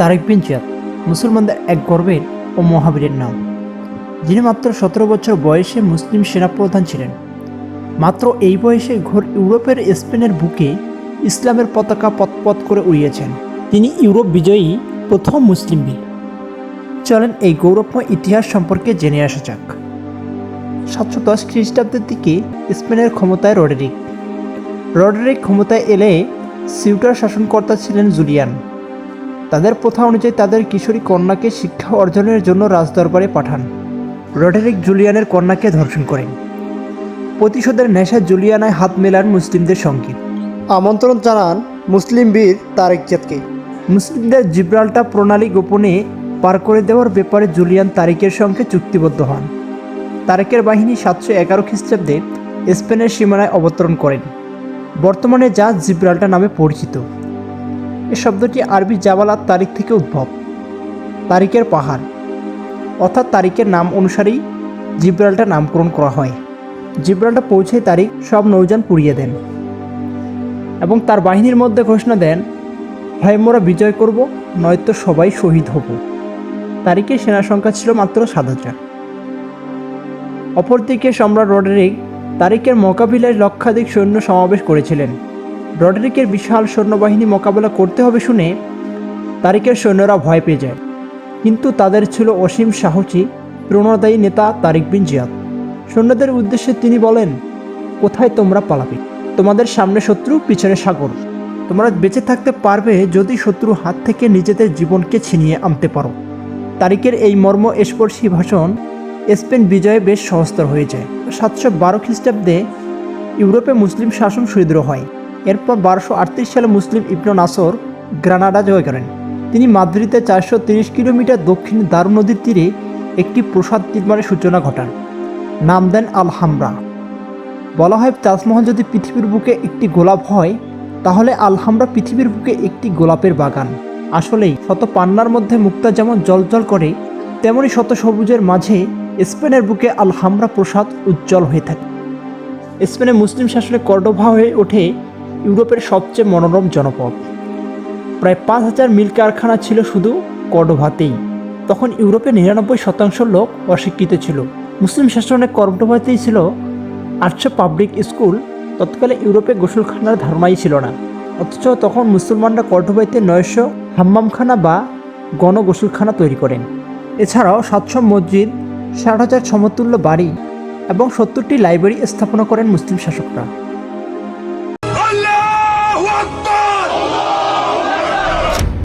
তারেক বিন জিয়াদ, মুসলমানদের এক গর্বের ও মহাবীরের নাম। যিনি মাত্র সতেরো বছর বয়সে মুসলিম সেনাপ্রধান ছিলেন। মাত্র এই বয়সে ঘোর ইউরোপের স্পেনের বুকে ইসলামের পতাকা পথপথ করে উড়িয়েছেন। তিনি ইউরোপ বিজয়ী প্রথম মুসলিম বীর। চলেন এই গৌরবময় ইতিহাস সম্পর্কে জেনে আসা যাক। সাতশো দশ খ্রিস্টাব্দের দিকে স্পেনের ক্ষমতায় রডেরিক। রডেরিক ক্ষমতায় এলে সিউটার শাসনকর্তা ছিলেন জুলিয়ান। তাদের প্রথা অনুযায়ী তাদের কিশোরী কন্যাকে শিক্ষা অর্জনের জন্য রাজদরবারে পাঠান। রডেরিক জুলিয়ানের কন্যাকে ধর্ষণ করেন। প্রতিশোধের নেশায় জুলিয়ানায় হাত মেলান মুসলিমদের সঙ্গে। আমন্ত্রণ জানান মুসলিম বীর তারেক জিয়াদকে মুসলিমদের জিব্রাল্টা প্রণালী গোপনে পার করে দেওয়ার ব্যাপারে জুলিয়ান তারিকের সঙ্গে চুক্তিবদ্ধ হন। তারেকের বাহিনী সাতশো এগারো খ্রিস্টাব্দে স্পেনের সীমানায় অবতরণ করেন। বর্তমানে যা জিব্রাল্টা নামে পরিচিত। এ শব্দটি আরবি জাবালাত তারিখ থেকে উদ্ভব। তারিখের পাহাড়, অর্থাৎ তারিখের নাম অনুসারেই জিব্রাল্টা নামকরণ করা হয়। জিব্রাল্টা পৌঁছে তারিখ সব নৌযান পুড়িয়ে দেন এবং তার বাহিনীর মধ্যে ঘোষণা দেন হয় মোরা বিজয় করব, নয়তো সবাই শহীদ হব। তারিখের সেনা সংখ্যা ছিল মাত্র সাত হাজার। অপরদিকে সম্রাট রডেরিক তারিখের মোকাবিলায় লক্ষাধিক সৈন্য সমাবেশ করেছিলেন। রডেরিকের বিশাল সৈন্যবাহিনী মোকাবেলা করতে হবে শুনে তারিখের সৈন্যরা ভয় পেয়ে যায়। কিন্তু তাদের ছিল অসীম সাহসী প্রণোদায়ী নেতা তারিক বিন জিয়াদ। সৈন্যদের উদ্দেশ্যে তিনি বলেন, কোথায় তোমরা পালাবে? তোমাদের সামনে শত্রু, পিছনে সাগর। তোমরা বেঁচে থাকতে পারবে যদি শত্রু হাত থেকে নিজেদের জীবনকে ছিনিয়ে আনতে পারো। তারিখের এই মর্ম স্পর্শী ভাষণ স্পেন বিজয়ে বেশ সহস্তর হয়ে যায়। সাতশো বারো খ্রিস্টাব্দে ইউরোপে মুসলিম শাসন সুদৃঢ় হয়। এরপর বারোশো সালে মুসলিম ইবন নাসর গ্রানাডা জয় করেন। তিনি মাদ্রিদে চারশো কিলোমিটার দক্ষিণে দারু নদীর তীরে একটি প্রসাদ নির্মাণের সূচনা ঘটান। নাম দেন আলহামরা। বলা হয়, তাজমহল যদি পৃথিবীর বুকে একটি গোলাপ হয়, তাহলে আলহামরা পৃথিবীর বুকে একটি গোলাপের বাগান। আসলেই, শত পান্নার মধ্যে মুক্তা যেমন জলজল করে, তেমনি শত সবুজের মাঝে স্পেনের বুকে আলহামরা প্রসাদ উজ্জ্বল হয়ে থাকে। স্পেনে মুসলিম শাসনে কর্ডোভা হয়ে ওঠে ইউরোপের সবচেয়ে মনোরম জনপদ। প্রায় পাঁচ হাজার মিল কারখানা ছিল শুধু কর্ডোভাতেই তখন ইউরোপে নিরানব্বই শতাংশ লোক অশিক্ষিত ছিল। মুসলিম শাসনে কর্ডোভাতেই ছিল আটশো পাবলিক স্কুল। তৎকালে ইউরোপে গোসলখানার ধারণাই ছিল না। অথচ তখন মুসলমানরা কর্ডোভাইতে নয়শো হাম্মামখানা বা গণ গোসলখানা তৈরি করেন। এছাড়াও সাতশো মসজিদ, ষাট হাজার সমতুল্য বাড়ি এবং সত্তরটি লাইব্রেরি স্থাপনা করেন মুসলিম শাসকরা।